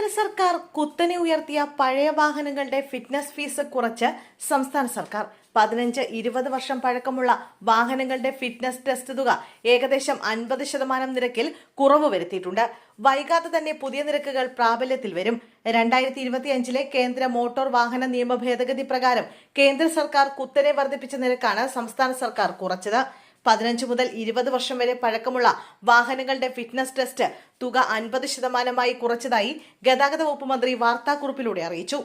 സർക്കാർ കുത്തനെ ഉയർത്തിയ പഴയ വാഹനങ്ങളുടെ ഫിറ്റ്നസ് ഫീസ് കുറച്ച് സംസ്ഥാന സർക്കാർ. പതിനഞ്ച് ഇരുപത് വർഷം പഴക്കമുള്ള വാഹനങ്ങളുടെ ഫിറ്റ്നസ് ടെസ്റ്റ് തുക ഏകദേശം അൻപത് ശതമാനം നിരക്കിൽ കുറവ് വരുത്തിയിട്ടുണ്ട്. വൈകാതെ തന്നെ പുതിയ നിരക്കുകൾ പ്രാബല്യത്തിൽ വരും. രണ്ടായിരത്തി ഇരുപത്തിയഞ്ചിലെ കേന്ദ്ര മോട്ടോർ വാഹന നിയമ ഭേദഗതി പ്രകാരം കേന്ദ്ര സർക്കാർ കുത്തനെ വർദ്ധിപ്പിച്ച നിരക്കാണ് സംസ്ഥാന സർക്കാർ കുറച്ചത്. പതിനഞ്ച് മുതൽ ഇരുപത് വർഷം വരെ പഴക്കമുള്ള വാഹനങ്ങളുടെ ഫിറ്റ്നസ് ടെസ്റ്റ് തുക അൻപത് ശതമാനമായി കുറച്ചതായി ഗതാഗത വകുപ്പ് മന്ത്രി വാർത്താക്കുറിപ്പിലൂടെ അറിയിച്ചു.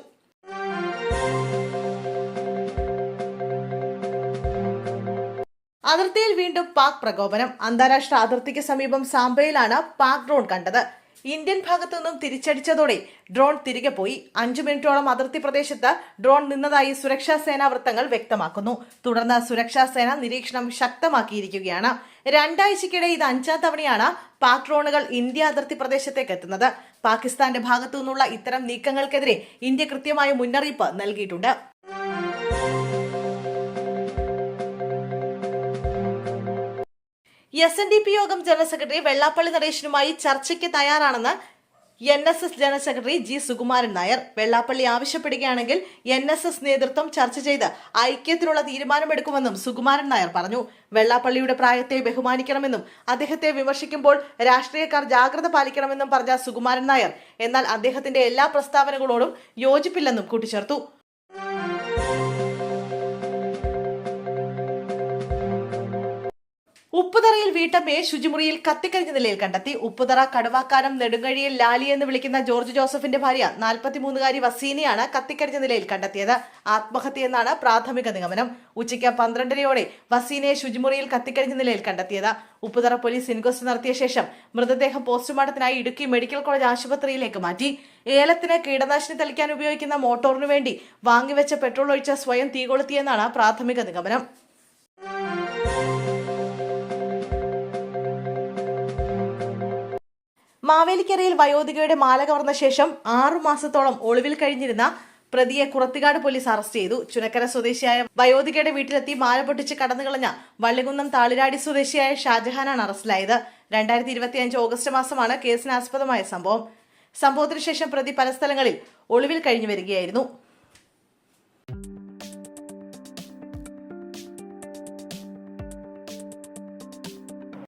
അതിർത്തിയിൽ വീണ്ടും പാക് പ്രകോപനം. അന്താരാഷ്ട്ര അതിർത്തിക്ക് സമീപം സാംബയിലാണ് പാക് ഡ്രോൺ കണ്ടത്. ഇന്ത്യൻ ഭാഗത്തു നിന്നും തിരിച്ചടിച്ചതോടെ ഡ്രോൺ തിരികെ പോയി. അഞ്ചു മിനിറ്റോളം അതിർത്തി പ്രദേശത്ത് ഡ്രോൺ നിന്നതായി സുരക്ഷാ സേനാ വൃത്തങ്ങൾ വ്യക്തമാക്കുന്നു. തുടർന്ന് സുരക്ഷാ സേന നിരീക്ഷണം ശക്തമാക്കിയിരിക്കുകയാണ്. രണ്ടാഴ്ചക്കിടെ ഇത് അഞ്ചാം തവണയാണ് പാക് ഡ്രോണുകൾ ഇന്ത്യ അതിർത്തി പ്രദേശത്തേക്ക് എത്തുന്നത്. പാകിസ്ഥാന്റെ ഭാഗത്തു നിന്നുള്ള ഇത്തരം നീക്കങ്ങൾക്കെതിരെ ഇന്ത്യ കൃത്യമായ മുന്നറിയിപ്പ് നൽകിയിട്ടുണ്ട്. എസ് എൻ ഡി പി യോഗം ജനറൽ സെക്രട്ടറി വെള്ളാപ്പള്ളി നടേശനുമായി ചർച്ചയ്ക്ക് തയ്യാറാണെന്ന് N S S general secretary G Sukumaran Nair. Vellappally ആവശ്യപ്പെടുകയാണെങ്കിൽ എൻ എസ് എസ് നേതൃത്വം ചർച്ച ചെയ്ത് ഐക്യത്തിനുള്ള തീരുമാനമെടുക്കുമെന്നും സുകുമാരൻ നായർ പറഞ്ഞു. വെള്ളാപ്പള്ളിയുടെ പ്രായത്തെ ബഹുമാനിക്കണമെന്നും അദ്ദേഹത്തെ വിമർശിക്കുമ്പോൾ രാഷ്ട്രീയക്കാർ ജാഗ്രത പാലിക്കണമെന്നും പറഞ്ഞ സുകുമാരൻ നായർ. എന്നാൽ അദ്ദേഹത്തിന്റെ എല്ലാ പ്രസ്താവനകളോടും യോജിപ്പില്ലെന്നും കൂട്ടിച്ചേർത്തു. ഉപ്പുതറയിൽ വീട്ടമ്മയെ ശുചിമുറിയിൽ കത്തിക്കരിഞ്ഞ നിലയിൽ കണ്ടെത്തി. ഉപ്പുതറ കടുവാക്കാനം നെടുങ്കഴിയിൽ ലാലി എന്ന് വിളിക്കുന്ന ജോർജ് ജോസഫിന്റെ ഭാര്യ നാൽപ്പത്തിമൂന്നുകാരി വസീനയാണ് കത്തിക്കരിഞ്ഞ നിലയിൽ കണ്ടെത്തിയത്. ആത്മഹത്യയെന്നാണ് പ്രാഥമിക നിഗമനം. ഉച്ചയ്ക്ക് പന്ത്രണ്ടരയോടെ വസീനയെ ശുചിമുറിയിൽ കത്തിക്കരിഞ്ഞ നിലയിൽ കണ്ടെത്തിയത്. ഉപ്പുതറ പോലീസ് ഇൻക്വസ്റ്റ് നടത്തിയ ശേഷം മൃതദേഹം പോസ്റ്റ്മോർട്ടത്തിനായി ഇടുക്കി മെഡിക്കൽ കോളേജ് ആശുപത്രിയിലേക്ക് മാറ്റി. ഏലത്തിന് കീടനാശിനി തളിക്കാൻ ഉപയോഗിക്കുന്ന മോട്ടോറിനു വേണ്ടി വാങ്ങിവെച്ച പെട്രോൾ ഒഴിച്ച് സ്വയം തീ കൊളുത്തിയെന്നാണ് പ്രാഥമിക നിഗമനം. മാവേലിക്കരയിൽ വയോധികയുടെ മാല കവർന്ന ശേഷം ആറു മാസത്തോളം ഒളിവിൽ കഴിഞ്ഞിരുന്ന പ്രതിയെ കുറത്തിക്കാട് പോലീസ് അറസ്റ്റ് ചെയ്തു. ചുനക്കര സ്വദേശിയായ വയോധികയുടെ വീട്ടിലെത്തി മാല പൊട്ടിച്ച് കടന്നുകളഞ്ഞ വള്ളികുന്നം താളിരാടി സ്വദേശിയായ ഷാജഹാനാണ് അറസ്റ്റിലായത്. രണ്ടായിരത്തി ഇരുപത്തിയഞ്ച് ഓഗസ്റ്റ് മാസമാണ് കേസിനാസ്പദമായ സംഭവം. സംഭവത്തിനു ശേഷം പ്രതി പല സ്ഥലങ്ങളിൽ ഒളിവിൽ കഴിഞ്ഞു വരികയായിരുന്നു.